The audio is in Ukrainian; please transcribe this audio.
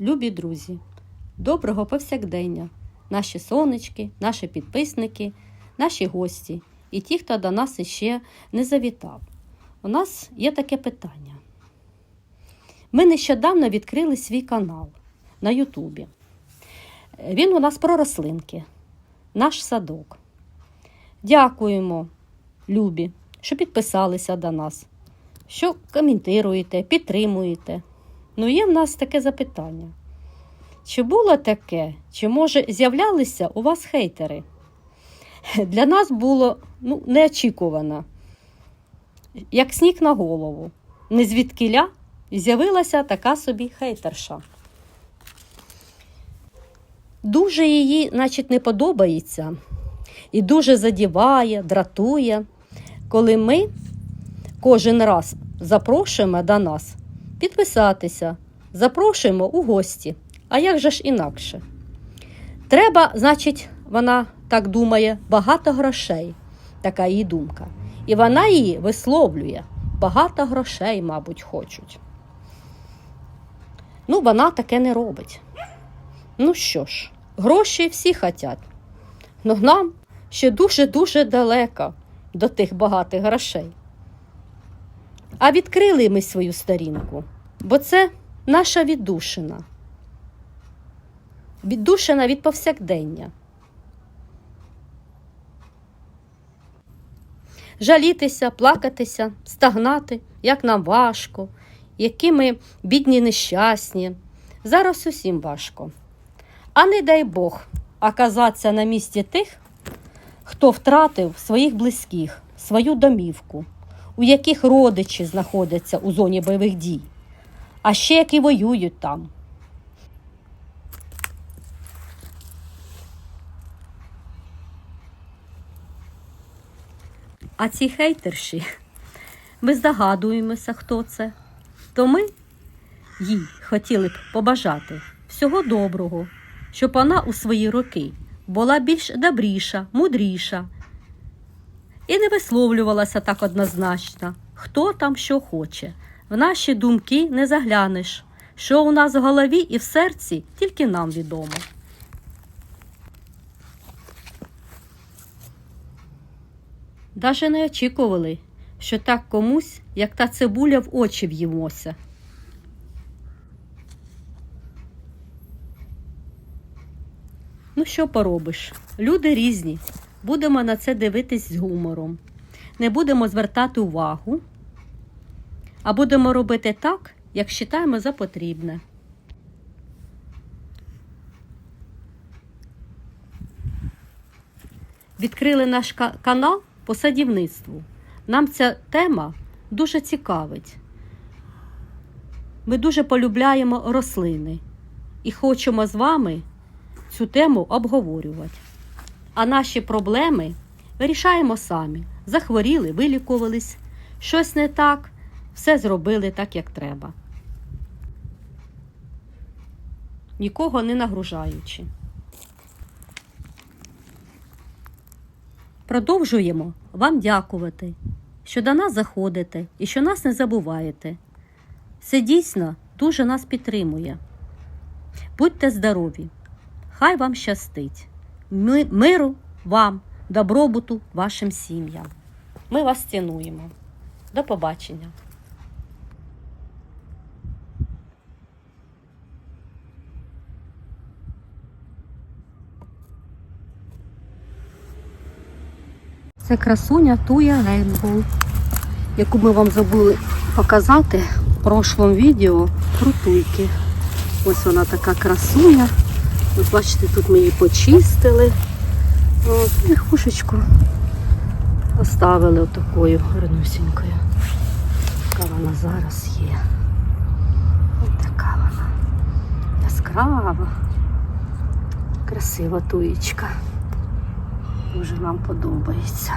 любі друзі, доброго повсякдення, наші сонечки, наші підписники, наші гості і ті, хто до нас іще не завітав. У нас є таке питання. Ми нещодавно відкрили свій канал на Ютубі. Він у нас про рослинки, наш садок. Дякуємо, любі, що підписалися до нас, що коментуєте, підтримуєте. Ну, є в нас таке запитання. Чи було таке, чи може з'являлися у вас хейтери? Для нас було ну, неочікувано, як сніг на голову. Не звідкиля з'явилася така собі хейтерша. Дуже її, значить, не подобається і дуже задіває, дратує, коли ми кожен раз запрошуємо до нас підписатися, запрошуємо у гості. А як же ж інакше? Треба, значить, вона так думає, багато грошей, така її думка. І вона її висловлює. Багато грошей, мабуть, хочуть. Ну, вона таке не робить. Ну що ж, гроші всі хочуть. Но нам ще дуже-дуже далеко до тих багатих грошей. А відкрили ми свою сторінку, бо це наша віддушина. Віддушина від повсякдення. Жалітися, плакатися, стагнати, як нам важко, які ми бідні нещасні. Зараз усім важко. А не дай Бог оказатися на місці тих, хто втратив своїх близьких, свою домівку, у яких родичі знаходяться у зоні бойових дій, а ще які воюють там. А ці хейтерші, ми здогадуємося, хто це. То ми їй хотіли б побажати всього доброго, щоб вона у свої роки була більш добріша, мудріша і не висловлювалася так однозначно, хто там що хоче. В наші думки не заглянеш, що у нас в голові і в серці тільки нам відомо. Даже не очікували, що так комусь, як та цибуля в очі в'їмося. Ну, що поробиш? Люди різні. Будемо на це дивитись з гумором. Не будемо звертати увагу, а будемо робити так, як вважаємо за потрібне. Відкрили наш канал по садівництву. Нам ця тема дуже цікавить. Ми дуже полюбляємо рослини і хочемо з вами цю тему обговорювати. А наші проблеми вирішаємо самі. Захворіли, вилікувались, щось не так, все зробили так, як треба. Нікого не нагружаючи. Продовжуємо вам дякувати, що до нас заходите і що нас не забуваєте. Це дійсно дуже нас підтримує. Будьте здорові! Хай вам щастить, миру вам, добробуту вашим сім'ям. Ми вас цінуємо. До побачення. Це красуня Туя Рейнбоу, яку ми вам забули показати в прошлому відео про туйки. Ось вона така красуня. Ось бачите, тут ми її почистили. От, і хушечку оставили отакою гарнусінькою. Яка вона зараз є. Ось така вона. Яскрава. Красива туєчка. Дуже нам подобається.